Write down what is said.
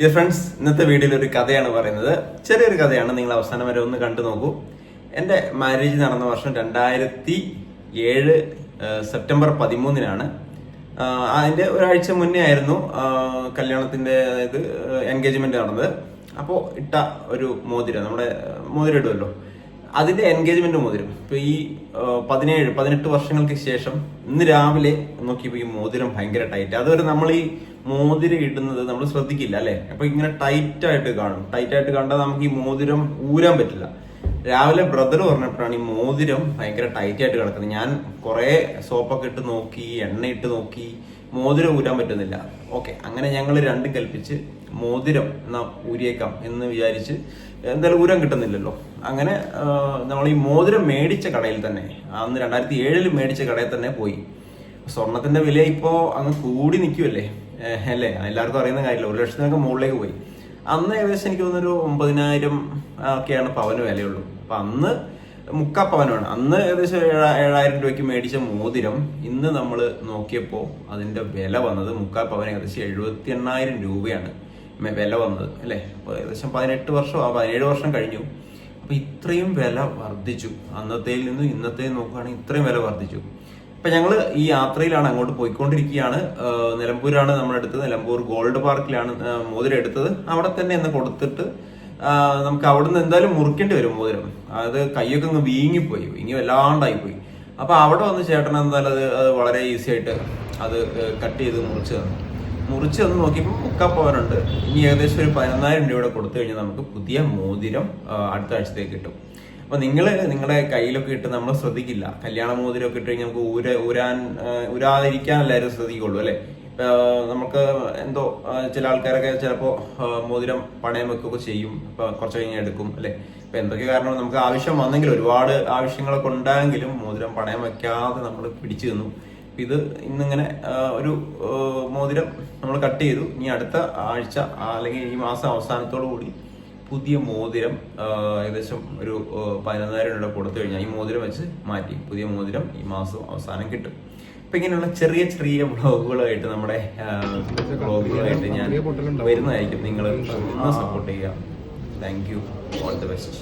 Dear friends ഇന്നത്തെ വീഡിയോയിൽ ഒരു കഥയാണ് പറയുന്നത്. ചെറിയൊരു കഥയാണ് നിങ്ങൾ അവസാനം വരെ ഒന്ന് കണ്ടു നോക്കൂ. എന്റെ മാരേജ് നടന്ന വർഷം രണ്ടായിരത്തി ഏഴ് സെപ്റ്റംബർ പതിമൂന്നിനാണ്. അതിന്റെ ഒരാഴ്ച മുന്നേ ആയിരുന്നു കല്യാണത്തിന്റെ അതായത് എൻഗേജ്മെന്റ് നടന്നത്. അപ്പോൾ ഇട്ട ഒരു മോതിരം നമ്മുടെ മോതിരം ഇടുമല്ലോ അതിന്റെ എൻഗേജ്മെന്റ് മോതിരം. ഇപ്പൊ ഈ പതിനേഴ് പതിനെട്ട് വർഷങ്ങൾക്ക് ശേഷം ഇന്ന് രാവിലെ നോക്കിയപ്പോ ഈ മോതിരം ഭയങ്കര ടൈറ്റ് അതുവരെ നമ്മൾ ഈ മോതിരം ഇടുന്നത് നമ്മൾ ശ്രദ്ധിക്കില്ല അല്ലെ? അപ്പൊ ഇങ്ങനെ ടൈറ്റ് ആയിട്ട് കാണും. ടൈറ്റ് ആയിട്ട് കണ്ടാൽ നമുക്ക് ഈ മോതിരം ഊരാൻ പറ്റില്ല. രാവിലെ ബ്രദർ പറഞ്ഞപ്പോഴാണ് ഈ മോതിരം ഭയങ്കര ടൈറ്റ് ആയിട്ട് കിടക്കുന്നത്. ഞാൻ കുറെ സോപ്പൊക്കെ ഇട്ട് നോക്കി എണ്ണ ഇട്ട് നോക്കി മോതിരം ഊരാൻ പറ്റുന്നില്ല. ഓക്കെ അങ്ങനെ ഞങ്ങൾ രണ്ടും കൽപ്പിച്ച് മോതിരം എന്നാ ഊരിയേക്കാം എന്ന് വിചാരിച്ച് എന്തായാലും ഊരാൻ കിട്ടുന്നില്ലല്ലോ. അങ്ങനെ നമ്മൾ ഈ മോതിരം മേടിച്ച കടയിൽ തന്നെ അന്ന് രണ്ടായിരത്തി ഏഴിൽ മേടിച്ച കടയിൽ തന്നെ പോയി. സ്വർണത്തിന്റെ വില ഇപ്പോ അങ്ങ് കൂടി നിൽക്കുമല്ലേ അല്ലേ? എല്ലാവർക്കും അറിയുന്ന കാര്യമില്ല? ഒരു ലക്ഷത്തിനൊക്കെ മുകളിലേക്ക് പോയി. അന്ന് ഏകദേശം എനിക്ക് തോന്നുന്നൊരു ഒമ്പതിനായിരം ഒക്കെയാണ് പവന് വിലയുള്ളൂ. അപ്പൊ അന്ന് മുക്കാ പവനാണ് അന്ന് ഏകദേശം ഏഴാ- ഏഴായിരം രൂപയ്ക്ക് മേടിച്ച മോതിരം ഇന്ന് നമ്മൾ നോക്കിയപ്പോൾ അതിന്റെ വില വന്നത് മുക്കാ ഏകദേശം എഴുപത്തി എണ്ണായിരം രൂപയാണ് വില വന്നത് അല്ലേ? അപ്പോൾ ഏകദേശം പതിനെട്ട് വർഷം ആ, പതിനേഴ് വർഷം കഴിഞ്ഞു. അപ്പൊ ഇത്രയും വില വർദ്ധിച്ചു. അന്നത്തേൽ നിന്നും ഇന്നത്തെ നോക്കുകയാണെങ്കിൽ ഇത്രയും വില വർദ്ധിച്ചു. ഇപ്പൊ ഞങ്ങൾ ഈ യാത്രയിലാണ് അങ്ങോട്ട് പോയിക്കൊണ്ടിരിക്കുകയാണ്. നിലമ്പൂരാണ് നമ്മളെടുത്തത് നിലമ്പൂർ ഗോൾഡ് പാർക്കിലാണ് മോതിരം എടുത്തത്. അവിടെ തന്നെ എന്ന് കൊടുത്തിട്ട് ആ, അവിടെ നിന്ന് എന്തായാലും മുറിക്കേണ്ടി വരും മോതിരം. അത് കൈയൊക്കെ അങ്ങ് വീങ്ങിപ്പോയി. വീങ്ങി വല്ലാണ്ടായി പോയി അപ്പൊ അവിടെ വന്ന് ചേട്ടൻ എന്തായാലും അത് അത് വളരെ ഈസി ആയിട്ട് അത് കട്ട് ചെയ്ത് മുറിച്ച് തന്നു. മുറിച്ച് തന്ന് നോക്കിയപ്പോൾ മുക്കാപ്പവനുണ്ട് ഇനി ഏകദേശം ഒരു പതിനൊന്നായിരം രൂപയുടെ കൊടുത്തു കഴിഞ്ഞാൽ നമുക്ക് പുതിയ മോതിരം അടുത്ത ആഴ്ചത്തേക്ക് കിട്ടും. അപ്പൊ നിങ്ങൾ നിങ്ങളുടെ കയ്യിലൊക്കെ ഇട്ട് നമ്മൾ ശ്രദ്ധിക്കില്ല. കല്യാണ മോതിരമൊക്കെ ഇട്ട് കഴിഞ്ഞാൽ നമുക്ക് ഊര ഊരാൻ എല്ലാവരും ശ്രദ്ധിക്കുള്ളൂ അല്ലെ? നമുക്ക് എന്തോ ചില ആൾക്കാരൊക്കെ ചിലപ്പോൾ മോതിരം പണയം വെക്കുകയൊക്കെ ചെയ്യും. ഇപ്പൊ കുറച്ച് കഴിഞ്ഞ് എടുക്കും അല്ലേ? ഇപ്പൊ എന്തൊക്കെ കാരണം നമുക്ക് ആവശ്യം വന്നെങ്കിലും ഒരുപാട് ആവശ്യങ്ങളൊക്കെ ഉണ്ടായെങ്കിലും മോതിരം പണയം വെക്കാതെ നമ്മൾ പിടിച്ചു നിന്നു. ഇത് ഇന്നിങ്ങനെ ഒരു മോതിരം നമ്മൾ കട്ട് ചെയ്തു. ഇനി അടുത്ത ആഴ്ച അല്ലെങ്കിൽ ഈ മാസം അവസാനത്തോടു കൂടി പുതിയ മോതിരം ഏകദേശം ഒരു പതിനൊന്നായിരം രൂപ കൊടുത്തു കഴിഞ്ഞാൽ ഈ മോതിരം വെച്ച് മാറ്റി. പുതിയ മോതിരം ഈ മാസം അവസാനം കിട്ടും. അപ്പൊ ഇങ്ങനെയുള്ള ചെറിയ ചെറിയ വ്ളോഗുകളായിട്ട് നമ്മുടെ വ്ളോഗുകളായിട്ട് ഞാൻ വരുന്നതായിരിക്കും. നിങ്ങൾ സപ്പോർട്ട് ചെയ്യുക. Thank you all the best.